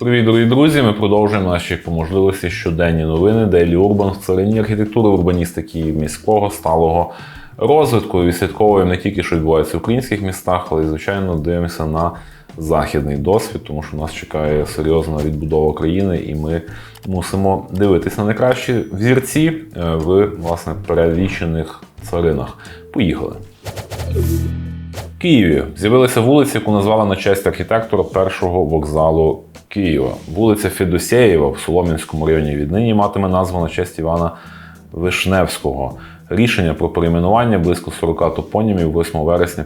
Привіт, дорогі друзі! Ми продовжуємо наші по можливості щоденні новини Daily Urban в царині архітектури, урбаністики міського сталого розвитку. Відслідковуємо не тільки, що відбувається в українських містах, але й, звичайно, дивимося на західний досвід, тому що нас чекає серйозна відбудова країни, і ми мусимо дивитися на найкращі взірці е, в власне перелічених царинах. Поїхали. Києві з'явилася вулиця, яку назвали на честь архітектора першого вокзалу Києва. Вулиця Федосєєва в Солом'янському районі віднині матиме назву на честь Івана Вишневського. Рішення про перейменування близько 40 топонімів 8 вересня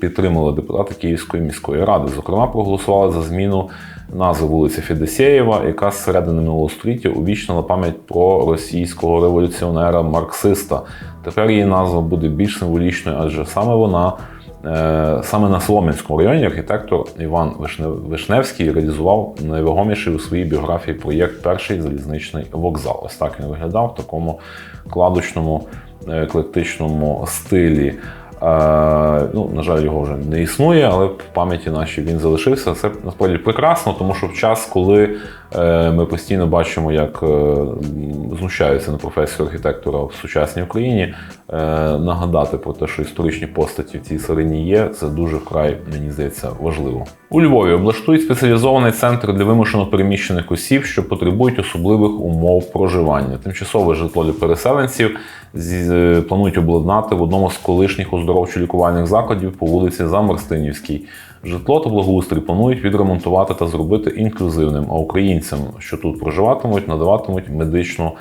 підтримали депутати Київської міської ради. Зокрема, проголосували за зміну назви вулиці Федосєєва, яка з середини минулого століття увічнила пам'ять про російського революціонера марксиста. Тепер її назва буде більш символічною, адже саме вона Саме на Солом'янському районі архітектор Іван Вишневський реалізував найвагоміший у своїй біографії проєкт Перший залізничний вокзал. Ось так він виглядав в такому кладочному, е, еклектичному стилі. Е, ну, на жаль, його вже не існує, але в пам'яті нашій він залишився. Це насправді прекрасно, тому що в час, коли е, ми постійно бачимо, як е, знущаються на професію архітектора в сучасній Україні, е, нагадати про те, що історичні постаті в цій царині є, це дуже вкрай, мені здається, важливо. У Львові облаштують спеціалізований центр для вимушено переміщених осіб, що потребують особливих умов проживання. Тимчасове житло для переселенців е, планують обладнати в одному з колишніх оздоровчо-лікувальних закладів по вулиці Замарстинівській. Житло та благоустрій планують відремонтувати та зробити інклюзивним, а українцям, що тут проживатимуть, надаватимуть медичну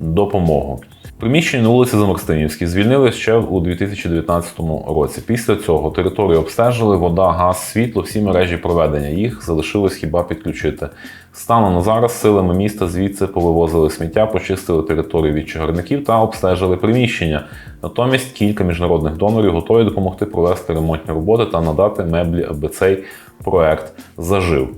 допомогу. Приміщення на вулиці Замарстинівській звільнили ще у 2019 році. Після цього територію обстежили вода, газ, світло, всі мережі проведення. Їх залишилось хіба підключити. Станом на зараз силами міста звідси повивозили сміття, почистили територію від чагарників та обстежили приміщення. Натомість кілька міжнародних донорів готові допомогти провести ремонтні роботи та надати меблі, аби цей проект зажив.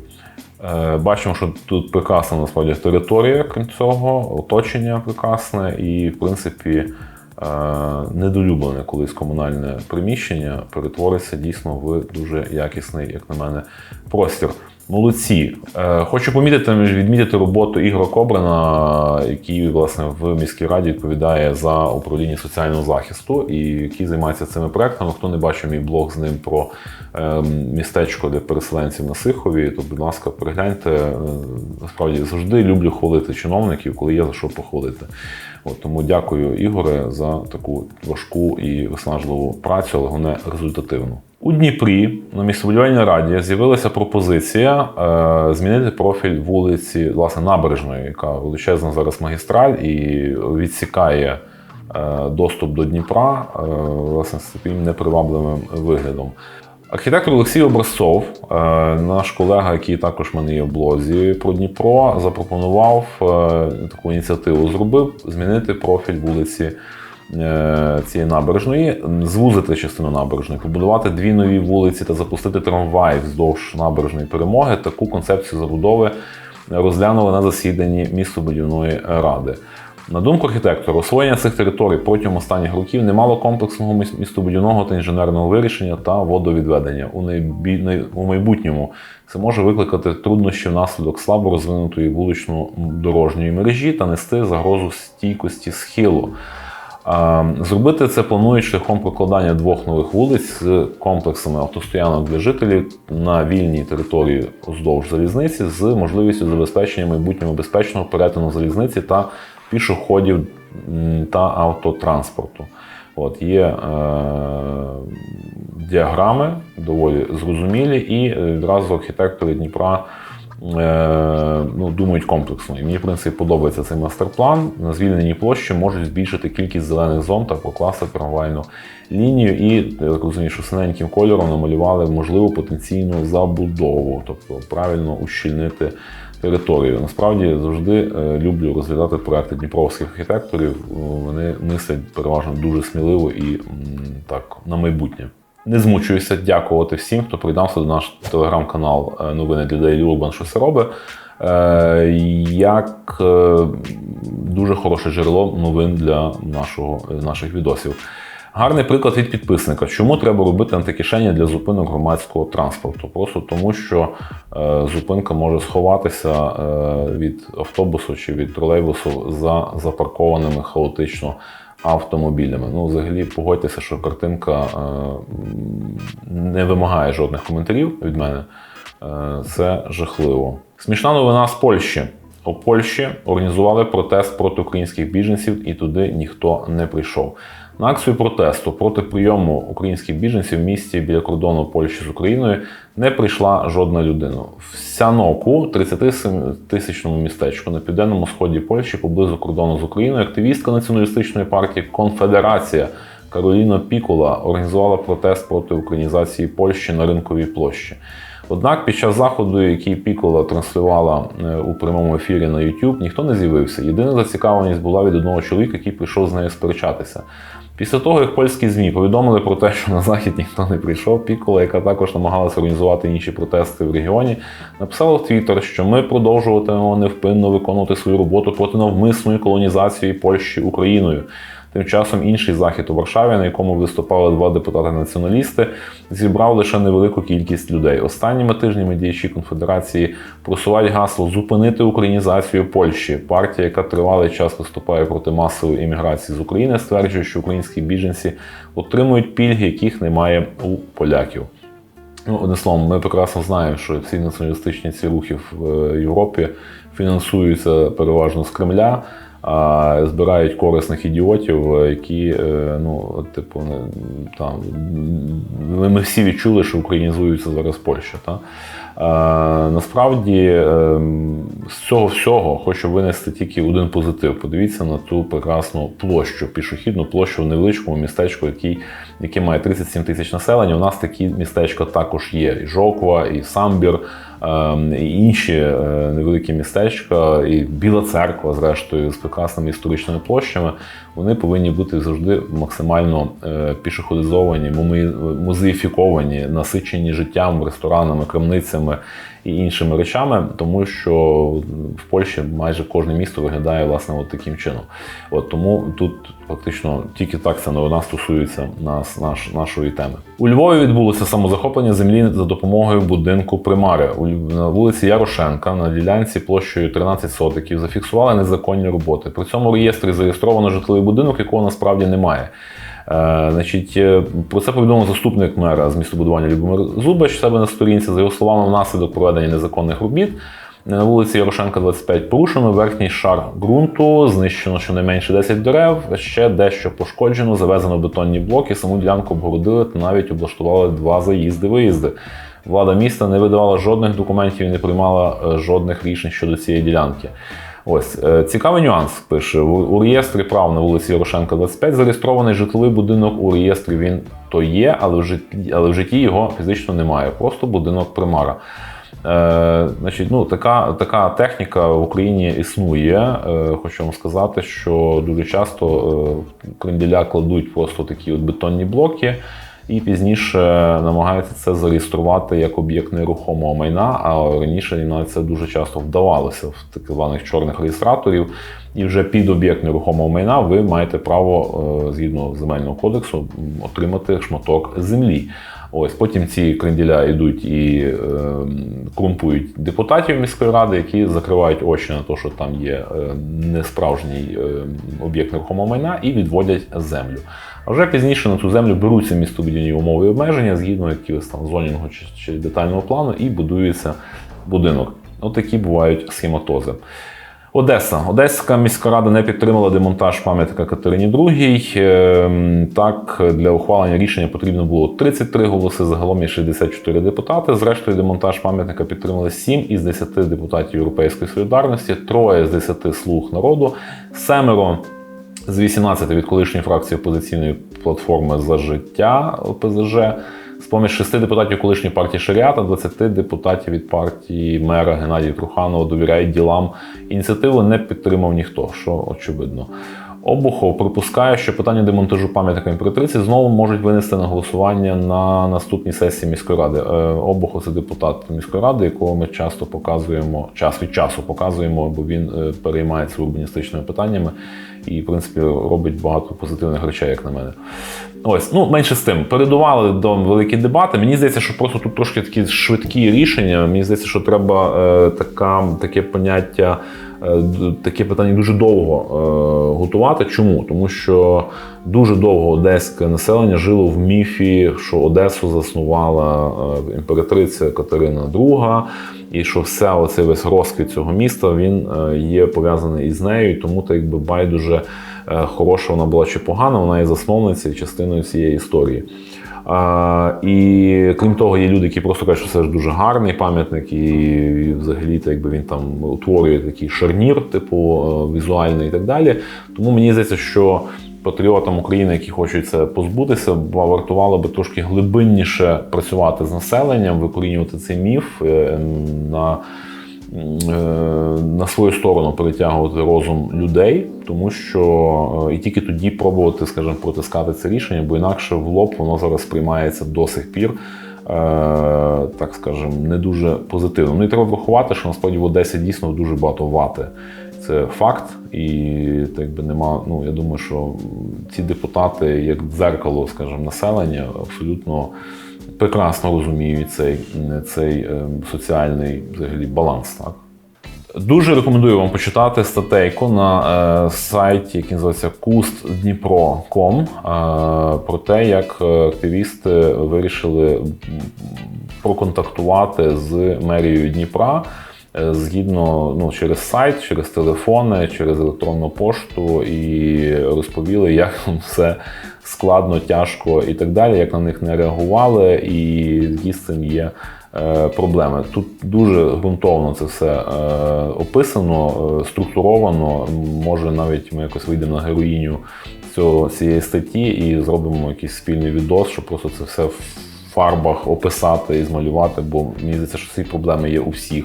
Е, Бачимо, що тут прекрасна насправді територія, крім цього, оточення прекрасне і, в принципі, е, недолюблене колись комунальне приміщення перетвориться дійсно в дуже якісний, як на мене, простір. Молодці. Е, Хочу помітити, відмітити роботу Ігора Кобрина, який власне в міській раді відповідає за управління соціального захисту і який займається цими проектами. Хто не бачив мій блог з ним про е, містечко для переселенців на Сихові, то, будь ласка, перегляньте. Е, Насправді завжди люблю хвалити чиновників, коли є за що похвалити. От, тому дякую, Ігоре, за таку важку і виснажливу працю, але головне результативну. У Дніпрі на містобудівельній раді з'явилася пропозиція е, змінити профіль вулиці, власне, набережної, яка величезна зараз магістраль і відсікає е, доступ до Дніпра е, власне з таким непривабливим виглядом. Архітектор Олексій Образцов, е, наш колега, який також в мене є в блозі про Дніпро, запропонував е, таку ініціативу. Зробив змінити профіль вулиці е, цієї набережної, звузити частину набережної, побудувати дві нові вулиці та запустити трамвай вздовж набережної перемоги. Таку концепцію забудови розглянули на засіданні містобудівної ради. На думку архітектора, освоєння цих територій протягом останніх років не мало комплексного містобудівного та інженерного вирішення та водовідведення. У, найбі... у майбутньому це може викликати труднощі внаслідок слабо розвинутої вулично-дорожньої мережі та нести загрозу стійкості схилу. Зробити це планують шляхом прокладання двох нових вулиць з комплексами автостоянок для жителів на вільній території уздовж залізниці з можливістю забезпечення майбутнього безпечного перетину залізниці та пішоходів та автотранспорту. От є е, діаграми доволі зрозумілі, і відразу архітектори Дніпра е, ну, думають комплексно. І мені, в принципі, подобається цей мастер-план. На звільненій площі можуть збільшити кількість зелених зон та прокласти трамвайну лінію. І я розумію, що синеньким кольором намалювали можливу потенційну забудову, тобто правильно ущільнити територію. Насправді завжди е, люблю розглядати проекти дніпровських архітекторів. Вони мислять переважно дуже сміливо і так на майбутнє. Не змучуюся дякувати всім, хто приєднався до наш телеграм-канал е, Новини для Daily Urban, що це робить. Е, Як е, дуже хороше джерело новин для нашого, наших відосів. Гарний приклад від підписника. Чому треба робити антикишені для зупинок громадського транспорту? Просто тому, що е, зупинка може сховатися е, від автобусу чи від тролейбусу за запаркованими хаотично автомобілями. Ну, взагалі, погодьтеся, що картинка е, не вимагає жодних коментарів від мене. Е, Це жахливо. Смішна новина з Польщі. У Польщі організували протест проти українських біженців, і туди ніхто не прийшов. На акцію протесту проти прийому українських біженців в місті біля кордону Польщі з Україною не прийшла жодна людина. В Сяноку, 30-тисячному містечку на південному сході Польщі, поблизу кордону з Україною, активістка націоналістичної партії Конфедерація Кароліна Пікула організувала протест проти українізації Польщі на ринковій площі. Однак під час заходу, який Пікола транслювала е, у прямому ефірі на YouTube, ніхто не з'явився. Єдина зацікавленість була від одного чоловіка, який прийшов з нею сперечатися. Після того, як польські ЗМІ повідомили про те, що на захід ніхто не прийшов, Пікола, яка також намагалася організувати інші протести в регіоні, написала в Твіттер, що ми продовжуватимемо невпинно виконувати свою роботу проти навмисної колонізації Польщі Україною. Тим часом інший захід у Варшаві, на якому виступали два депутати-націоналісти, зібрав лише невелику кількість людей. Останніми тижнями діячі конфедерації просувають гасло зупинити українізацію Польщі. Партія, яка тривалий час виступає проти масової імміграції з України, стверджує, що українські біженці отримують пільги, яких немає у поляків. Ну, одним словом, ми прекрасно знаємо, що всі націоналістичні ці рухи в е, Європі фінансуються переважно з Кремля, а збирають корисних ідіотів, е, які, е, ну, типу, там, ми, всі відчули, що українізується зараз Польща. Та? А, насправді ем, з цього всього хочу винести тільки один позитив. Подивіться на ту прекрасну площу, пішохідну площу в невеличкому містечку, який, яке має 37 тисяч населення. У нас такі містечка також є: і Жоква, і Самбір, інші е, невеликі містечка, і Біла церква, зрештою, з прекрасними історичними площами. Вони повинні бути завжди максимально е, пішоходизовані, музеїфіковані, насичені життям, ресторанами, крамницями і іншими речами, тому що в Польщі майже кожне місто виглядає власне от таким чином. От тому тут фактично тільки так ця новина стосується нас, наш, нашої теми. У Львові відбулося самозахоплення землі за допомогою будинку примари. У на вулиці Ярошенка на ділянці площею 13 сотиків зафіксували незаконні роботи. При цьому в реєстрі зареєстровано житловий будинок, якого насправді немає. Е, значить, е, про це повідомив заступник мера з містобудування Любомир Зубач в себе на сторінці. За його словами, внаслідок проведення незаконних робіт на вулиці Ярошенка 25 порушено верхній шар ґрунту, знищено щонайменше 10 дерев, ще дещо пошкоджено, завезено бетонні блоки, саму ділянку обгородили та навіть облаштували два заїзди-виїзди. Влада міста не видавала жодних документів і не приймала е, жодних рішень щодо цієї ділянки. Ось е, цікавий нюанс пише у, реєстрі прав на вулиці Ярошенка 25 зареєстрований житловий будинок. У реєстрі він то є, але в житті, але в житті його фізично немає. Просто будинок примара. Е, значить, ну, така, така техніка в Україні існує. Е, хочу вам сказати, що дуже часто е, кренделя кладуть просто такі от бетонні блоки. І пізніше намагаються це зареєструвати як об'єкт нерухомого майна, а раніше на це дуже часто вдавалося в так званих чорних реєстраторів. І вже під об'єкт нерухомого майна ви маєте право е, згідно земельного кодексу отримати шматок землі. Ось потім ці кренділя йдуть і е, корумпують депутатів міської ради, які закривають очі на те, що там є е, несправжній е, об'єкт нерухомого майна, і відводять землю. А вже пізніше на цю землю беруться містобудівні умови і обмеження згідно якогось там зонінгу чи, чи детального плану, і будується будинок. Отакі бувають схематози. Одеса. Одеська міська рада не підтримала демонтаж пам'ятника Катерині II. Ем, Так, для ухвалення рішення потрібно було 33 голоси, загалом є 64 депутати. Зрештою, демонтаж пам'ятника підтримали 7 із 10 депутатів Європейської солідарності, троє з 10 слуг народу, семеро з 18 від колишньої фракції опозиційної платформи за життя ОПЗЖ, з поміж шести депутатів колишньої партії Шаріат та 20 депутатів від партії мера Геннадія Труханова довіряють ділам. Ініціативу не підтримав ніхто, що очевидно. Обухов припускає, що питання демонтажу пам'ятника імператриці знову можуть винести на голосування на наступній сесії міської ради. Е, Обухов це депутат міської ради, якого ми часто показуємо, час від часу показуємо, бо він е, переймається урбаністичними питаннями і, в принципі, робить багато позитивних речей, як на мене. Ось, ну менше з тим, передували до великі дебати. Мені здається, що просто тут трошки такі швидкі рішення. Мені здається, що треба е, така, таке поняття, таке питання дуже довго е, готувати. Чому? Тому що дуже довго одеське населення жило в міфі, що Одесу заснувала е, імператриця Катерина II, і що вся оцей весь розквіт цього міста він е, є пов'язаний із нею, і тому так якби байдуже е, хороша вона була чи погана, вона є засновниця і частиною цієї історії. І крім того, є люди, які просто кажуть, що це ж дуже гарний пам'ятник, і, взагалі так, якби він там утворює такий шарнір, типу е, візуальний і так далі. Тому мені здається, що патріотам України, які хочуть це позбутися, вартувало би трошки глибинніше працювати з населенням, викорінювати цей міф е, на на свою сторону перетягувати розум людей, тому що е, і тільки тоді пробувати, скажімо, протискати це рішення, бо інакше в лоб воно зараз сприймається до сих пір. е, Так скажемо, не дуже позитивно. Ну і треба врахувати, що насправді в Одесі дійсно дуже багато вати. Це факт, і так би нема. Ну я думаю, що ці депутати, як дзеркало, скажімо, населення, абсолютно прекрасно розуміють цей, цей е, соціальний взагалі баланс. Так? Дуже рекомендую вам почитати статейку на е, сайті, який називається kustdnipro.com е, про те, як активісти вирішили проконтактувати з мерією Дніпра. Е, Згідно ну, через сайт, через телефони, через електронну пошту, і розповіли, як там все складно, тяжко і так далі, як на них не реагували, і з цим є е, проблеми. Тут дуже ґрунтовно це все е, описано, е, структуровано. Може, навіть ми якось вийдемо на героїню цього, цієї статті і зробимо якийсь спільний відос, щоб просто це все фарбах описати і змалювати, бо мені здається, що ці проблеми є у всіх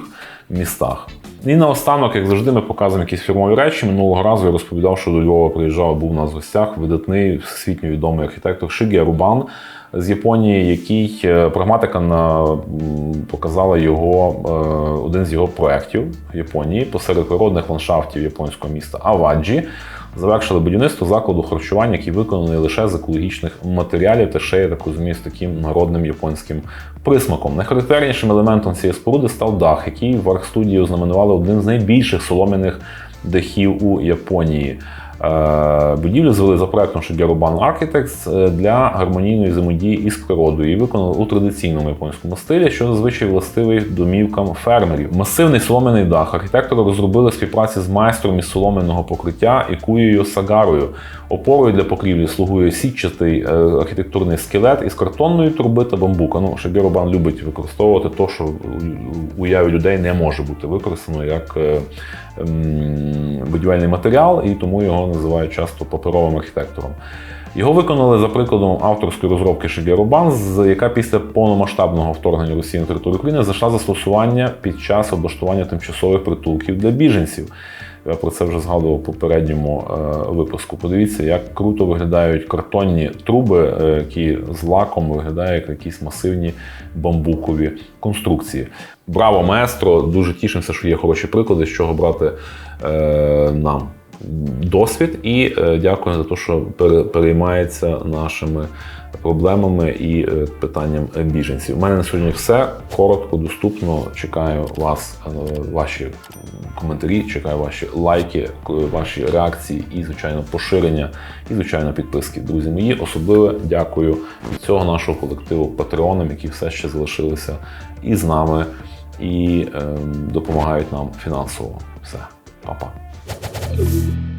містах. І наостанок, як завжди, ми показуємо якісь фірмові речі. Минулого разу я розповідав, що до Львова приїжджав, був у нас в гостях видатний всесвітньо відомий архітектор Шиге Рубан з Японії, який е, прагматика на, показала його е, один з його проєктів в Японії посеред природних ландшафтів японського міста Аваджі. Завершили будівництво закладу харчування, який виконаний лише з екологічних матеріалів та ще я так розумію, з таким народним японським присмаком. Найхарактернішим елементом цієї споруди став дах, який в архстудії ознаменували один з найбільших солом'яних дахів у Японії. Е, Будівлю звели за проектом Shigeru Ban Architects е, для гармонійної взаємодії із природою і виконали у традиційному японському стилі, що зазвичай властивий домівкам фермерів. Масивний солом'яний дах архітектори розробили співпраці з майстром із солом'яного покриття Ікуєю Сагарою. Опорою для покрівлі слугує сітчатий е, архітектурний скелет із картонної труби та бамбука. Ну, Shigeru любить використовувати те, що уяві людей не може бути використано як будівельний матеріал, і тому його називають часто паперовим архітектором. Його виконали за прикладом авторської розробки Шигеру Банз, яка після повномасштабного вторгнення Росії на територію України зайшла застосування під час облаштування тимчасових притулків для біженців. Я про це вже згадував у попередньому е, випуску. Подивіться, як круто виглядають картонні труби, е, які з лаком виглядають як якісь масивні бамбукові конструкції. Браво, маестро! Дуже тішимося, що є хороші приклади, з чого брати е, нам досвід. І е, дякую за те, що пере- переймається нашими проблемами і е, питанням біженців. У мене на сьогодні все коротко, доступно. Чекаю вас, е, ваші коментарі, чекаю ваші лайки, ваші реакції і, звичайно, поширення, і, звичайно, підписки. Друзі мої, особливе дякую від цього нашого колективу патреонам, які все ще залишилися і з нами, і е, допомагають нам фінансово. Все, па-па. 嗯